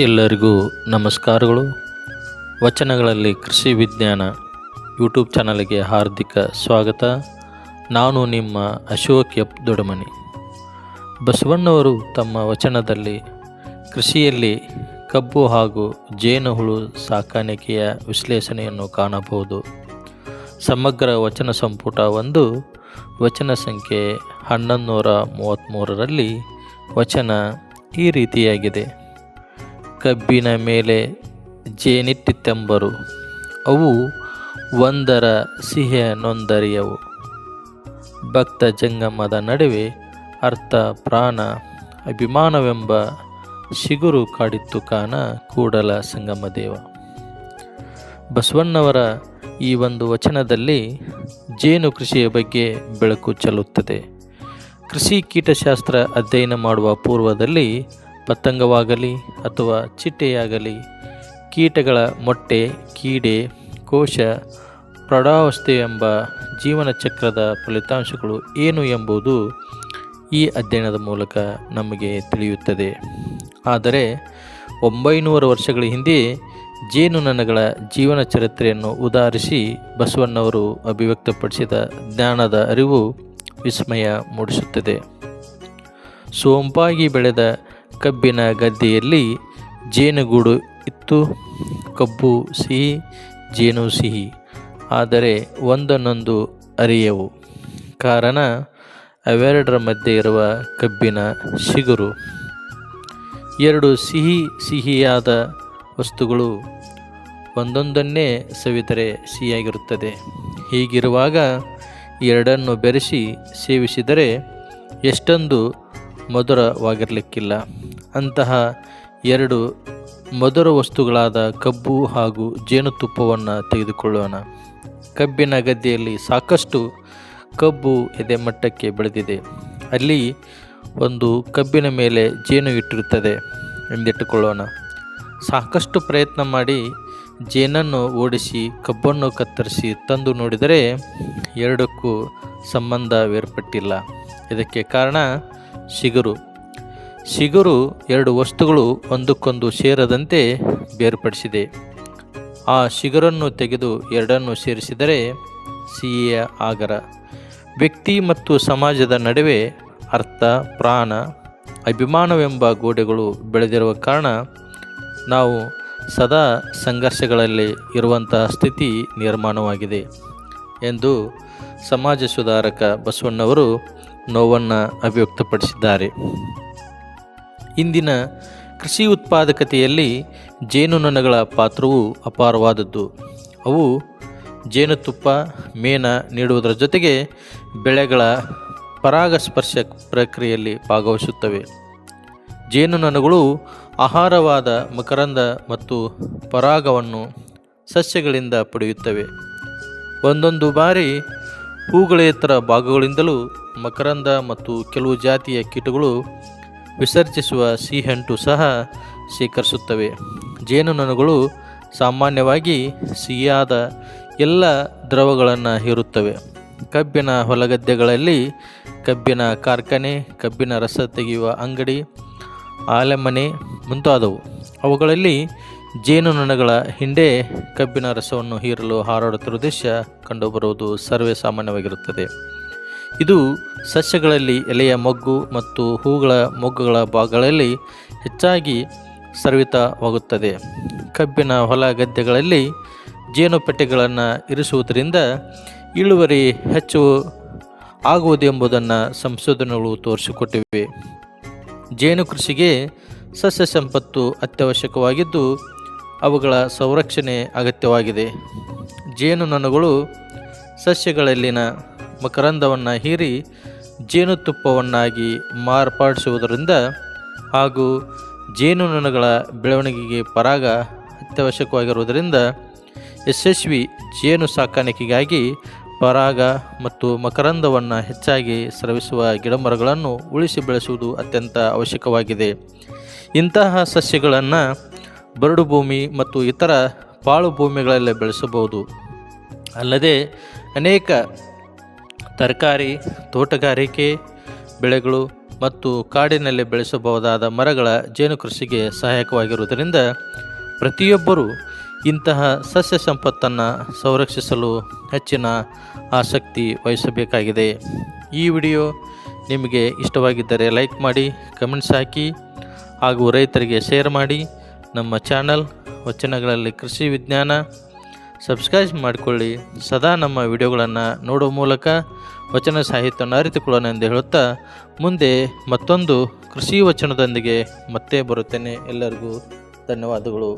ಎಲ್ಲರಿಗೂ ನಮಸ್ಕಾರಗಳು. ವಚನಗಳಲ್ಲಿ ಕೃಷಿ ವಿಜ್ಞಾನ ಯೂಟ್ಯೂಬ್ ಚಾನಲ್ಗೆ ಹಾರ್ದಿಕ ಸ್ವಾಗತ. ನಾನು ನಿಮ್ಮ ಅಶೋಕ್ ಎಪ್ ದೊಡಮನಿ. ಬಸವಣ್ಣವರು ತಮ್ಮ ವಚನದಲ್ಲಿ ಕೃಷಿಯಲ್ಲಿ ಕಬ್ಬು ಹಾಗೂ ಜೇನುಹುಳು ಸಾಕಾಣಿಕೆಯ ವಿಶ್ಲೇಷಣೆಯನ್ನು ಕಾಣಬಹುದು. ಸಮಗ್ರ ವಚನ ಸಂಪುಟ ಒಂದು, ವಚನ ಸಂಖ್ಯೆ ಹನ್ನೊಂದು ನೂರ ಮೂವತ್ತ್ಮೂರರಲ್ಲಿ ವಚನ ಈ ರೀತಿಯಾಗಿದೆ. ಕಬ್ಬಿನ ಮೇಲೆ ಜೇನಿಟ್ಟಿತ್ತೆಂಬರು ಅವು ಒಂದರ ಸಿಹಿಯ ನೊಂದರಿಯವು. ಭಕ್ತ ಜಂಗಮದ ನಡುವೆ ಅರ್ಥ ಪ್ರಾಣ ಅಭಿಮಾನವೆಂಬ ಶಿಗುರು ಕಾಡಿತ್ತು ಕಾನ ಕೂಡಲ ಸಂಗಮ ದೇವ ಬಸವಣ್ಣವರ ಈ ಒಂದು ವಚನದಲ್ಲಿ ಜೇನು ಕೃಷಿಯ ಬಗ್ಗೆ ಬೆಳಕು ಚೆಲ್ಲುತ್ತದೆ. ಕೃಷಿ ಕೀಟಶಾಸ್ತ್ರ ಅಧ್ಯಯನ ಮಾಡುವ ಪೂರ್ವದಲ್ಲಿ ಪತಂಗವಾಗಲಿ ಅಥವಾ ಚಿಟ್ಟೆಯಾಗಲಿ, ಕೀಟಗಳ ಮೊಟ್ಟೆ, ಕೀಡೆ, ಕೋಶ ಪ್ರೌಢಾವಸ್ಥೆ ಎಂಬ ಜೀವನ ಚಕ್ರದ ಫಲಿತಾಂಶಗಳು ಏನು ಎಂಬುದು ಈ ಅಧ್ಯಯನದ ಮೂಲಕ ನಮಗೆ ತಿಳಿಯುತ್ತದೆ. ಆದರೆ, ಒಂಬೈನೂರು ವರ್ಷಗಳ ಹಿಂದೆ ಜೇನುನೊಣಗಳ ಜೀವನ ಚರಿತ್ರೆಯನ್ನು ಉದಾಹರಿಸಿ ಬಸವಣ್ಣವರು ಅಭಿವ್ಯಕ್ತಪಡಿಸಿದ ಜ್ಞಾನದ ಅರಿವು ವಿಸ್ಮಯ ಮೂಡಿಸುತ್ತದೆ. ಸೋಂಪಾಗಿ ಬೆಳೆದ ಕಬ್ಬಿನ ಗದ್ದೆಯಲ್ಲಿ ಜೇನುಗೂಡು ಇತ್ತು. ಕಬ್ಬು ಸಿಹಿ, ಜೇನು ಸಿಹಿ. ಆದರೆ ಒಂದನ್ನೊಂದು ಅರಿಯವು. ಕಾರಣ, ಅವೆರಡರ ಮಧ್ಯೆ ಇರುವ ಕಬ್ಬಿನ ಶಿಗುರು ಎರಡು ಸಿಹಿ ಸಿಹಿಯಾದ ವಸ್ತುಗಳು ಒಂದೊಂದನ್ನೇ ಸವಿದರೆ ಸಿಹಿಯಾಗಿರುತ್ತದೆ. ಹೀಗಿರುವಾಗ ಎರಡನ್ನು ಬೆರೆಸಿ ಸೇವಿಸಿದರೆ ಎಷ್ಟೊಂದು ಮಧುರವಾಗಿರಲಿಕ್ಕಿಲ್ಲ. ಅಂತಹ ಎರಡು ಮಧುರ ವಸ್ತುಗಳಾದ ಕಬ್ಬು ಹಾಗೂ ಜೇನುತುಪ್ಪವನ್ನು ತೆಗೆದುಕೊಳ್ಳೋಣ. ಕಬ್ಬಿನ ಗದ್ದೆಯಲ್ಲಿ ಸಾಕಷ್ಟು ಕಬ್ಬು ಎದೆಮಟ್ಟಕ್ಕೆ ಬೆಳೆದಿದೆ. ಅಲ್ಲಿ ಒಂದು ಕಬ್ಬಿನ ಮೇಲೆ ಜೇನು ಇಟ್ಟಿರುತ್ತದೆ ಎಂದಿಟ್ಟುಕೊಳ್ಳೋಣ. ಸಾಕಷ್ಟು ಪ್ರಯತ್ನ ಮಾಡಿ ಜೇನನ್ನು ಓಡಿಸಿ ಕಬ್ಬನ್ನು ಕತ್ತರಿಸಿ ತಂದು ನೋಡಿದರೆ ಎರಡಕ್ಕೂ ಸಂಬಂಧವೇರ್ಪಟ್ಟಿಲ್ಲ. ಇದಕ್ಕೆ ಕಾರಣ ಶಿಗುರು. ಶಿಗುರು ಎರಡು ವಸ್ತುಗಳು ಒಂದಕ್ಕೊಂದು ಸೇರದಂತೆ ಬೇರ್ಪಡಿಸಿದೆ. ಆ ಶಿಗುರನ್ನು ತೆಗೆದು ಎರಡನ್ನು ಸೇರಿಸಿದರೆ ಸಿಹಿಯ ಆಗರ. ವ್ಯಕ್ತಿ ಮತ್ತು ಸಮಾಜದ ನಡುವೆ ಅರ್ಥ, ಪ್ರಾಣ, ಅಭಿಮಾನವೆಂಬ ಗೋಡೆಗಳು ಬೆಳೆದಿರುವ ಕಾರಣ ನಾವು ಸದಾ ಸಂಘರ್ಷಗಳಲ್ಲಿ ಇರುವಂತಹ ಸ್ಥಿತಿ ನಿರ್ಮಾಣವಾಗಿದೆ ಎಂದು ಸಮಾಜ ಸುಧಾರಕ ಬಸವಣ್ಣವರು ನೋವನ್ನು ಅಭಿವ್ಯಕ್ತಪಡಿಸಿದ್ದಾರೆ. ಇಂದಿನ ಕೃಷಿ ಉತ್ಪಾದಕತೆಯಲ್ಲಿ ಜೇನುನೊಣಗಳ ಪಾತ್ರವು ಅಪಾರವಾದದ್ದು. ಅವು ಜೇನುತುಪ್ಪ, ಮೇನ ನೀಡುವುದರ ಜೊತೆಗೆ ಬೆಳೆಗಳ ಪರಾಗಸ್ಪರ್ಶ ಪ್ರಕ್ರಿಯೆಯಲ್ಲಿ ಭಾಗವಹಿಸುತ್ತವೆ. ಜೇನುನೊಣಗಳು ಆಹಾರವಾದ ಮಕರಂದ ಮತ್ತು ಪರಾಗವನ್ನು ಸಸ್ಯಗಳಿಂದ ಪಡೆಯುತ್ತವೆ. ಒಂದೊಂದು ಬಾರಿ ಹೂಗಳೇತರ ಭಾಗಗಳಿಂದಲೂ ಮಕರಂದ ಮತ್ತು ಕೆಲವು ಜಾತಿಯ ಕೀಟಗಳು ವಿಸರ್ಜಿಸುವ ಸಿಹೆಂಟು ಸಹ ಸ್ವೀಕರಿಸುತ್ತವೆ. ಜೇನುನೊಣಗಳು ಸಾಮಾನ್ಯವಾಗಿ ಸಿಹಿಯಾದ ಎಲ್ಲ ದ್ರವಗಳನ್ನು ಹೀರುತ್ತವೆ. ಕಬ್ಬಿನ ಹೊಲಗದ್ದೆಗಳಲ್ಲಿ ಕಬ್ಬಿನ ಕಾರ್ಖಾನೆ, ಕಬ್ಬಿನ ರಸ ತೆಗೆಯುವ ಅಂಗಡಿ, ಆಲೆಮನೆ ಮುಂತಾದವು. ಅವುಗಳಲ್ಲಿ ಜೇನುನೊಣಗಳ ಹಿಂಡೆ ಕಬ್ಬಿನ ರಸವನ್ನು ಹೀರಲು ಹಾರಾಡುತ್ತಿರುವ ದೃಶ್ಯ ಕಂಡುಬರುವುದು ಸರ್ವೇ ಸಾಮಾನ್ಯವಾಗಿರುತ್ತದೆ. ಇದು ಸಸ್ಯಗಳಲ್ಲಿ ಎಲೆಯ ಮೊಗ್ಗು ಮತ್ತು ಹೂಗಳ ಮೊಗ್ಗುಗಳ ಭಾಗಗಳಲ್ಲಿ ಹೆಚ್ಚಾಗಿ ಸರ್ವಿತವಾಗುತ್ತದೆ ಕಬ್ಬಿನ ಹೊಲ ಗದ್ದೆಗಳಲ್ಲಿ ಜೇನುಪೆಟ್ಟೆಗಳನ್ನು ಇರಿಸುವುದರಿಂದ ಇಳುವರಿ ಹೆಚ್ಚು ಆಗುವುದೆಂಬುದನ್ನು ಸಂಶೋಧನೆಗಳು ತೋರಿಸಿಕೊಟ್ಟಿವೆ. ಜೇನು ಕೃಷಿಗೆ ಸಸ್ಯ ಸಂಪತ್ತು ಅತ್ಯವಶ್ಯಕವಾಗಿದ್ದು ಅವುಗಳ ಸಂರಕ್ಷಣೆ ಅಗತ್ಯವಾಗಿದೆ. ಜೇನುನೊಣಗಳು ಸಸ್ಯಗಳಲ್ಲಿನ ಮಕರಂದವನ್ನು ಹೀರಿ ಜೇನುತುಪ್ಪವನ್ನಾಗಿ ಮಾರ್ಪಡಿಸುವುದರಿಂದ ಹಾಗೂ ಜೇನುನೊಣಗಳ ಬೆಳವಣಿಗೆಗೆ ಪರಾಗ ಅತ್ಯವಶ್ಯಕವಾಗಿರುವುದರಿಂದ ಯಶಸ್ವಿ ಜೇನು ಸಾಕಾಣಿಕೆಗಾಗಿ ಪರಾಗ ಮತ್ತು ಮಕರಂದವನ್ನು ಹೆಚ್ಚಾಗಿ ಸ್ರವಿಸುವ ಗಿಡಮರಗಳನ್ನು ಉಳಿಸಿ ಬೆಳೆಸುವುದು ಅತ್ಯಂತ ಅವಶ್ಯಕವಾಗಿದೆ. ಇಂತಹ ಸಸ್ಯಗಳನ್ನು ಬರಡು ಭೂಮಿ ಮತ್ತು ಇತರ ಪಾಳು ಭೂಮಿಗಳಲ್ಲಿ ಬೆಳೆಸಬಹುದು. ಅಲ್ಲದೆ ಅನೇಕ ತರಕಾರಿ, ತೋಟಗಾರಿಕೆ, ಬೆಳೆಗಳು ಮತ್ತು ಕಾಡಿನಲ್ಲಿ ಬೆಳೆಸಬಹುದಾದ ಮರಗಳ ಜೇನು ಕೃಷಿಗೆ ಸಹಾಯಕವಾಗಿರುವುದರಿಂದ ಪ್ರತಿಯೊಬ್ಬರೂ ಇಂತಹ ಸಸ್ಯ ಸಂಪತ್ತನ್ನು ಸಂರಕ್ಷಿಸಲು ಹೆಚ್ಚಿನ ಆಸಕ್ತಿ ವಹಿಸಬೇಕಾಗಿದೆ. ಈ ವಿಡಿಯೋ ನಿಮಗೆ ಇಷ್ಟವಾಗಿದ್ದರೆ ಲೈಕ್ ಮಾಡಿ, ಕಮೆಂಟ್ಸ್ ಹಾಕಿ ಹಾಗೂ ರೈತರಿಗೆ ಶೇರ್ ಮಾಡಿ. ನಮ್ಮ ಚಾನಲ್ ವಚನಗಳಲ್ಲಿ ಕೃಷಿ ವಿಜ್ಞಾನ ಸಬ್ಸ್ಕ್ರೈಬ್ ಮಾಡಿಕೊಳ್ಳಿ. ಸದಾ ನಮ್ಮ ವಿಡಿಯೋಗಳನ್ನು ನೋಡುವ ಮೂಲಕ ವಚನ ಸಾಹಿತ್ಯವನ್ನು ಅರಿತುಕೊಳ್ಳೋಣ ಎಂದು ಹೇಳುತ್ತಾ, ಮುಂದೆ ಮತ್ತೊಂದು ಕೃಷಿ ವಚನದೊಂದಿಗೆ ಮತ್ತೆ ಬರುತ್ತೇನೆ. ಎಲ್ಲರಿಗೂ ಧನ್ಯವಾದಗಳು.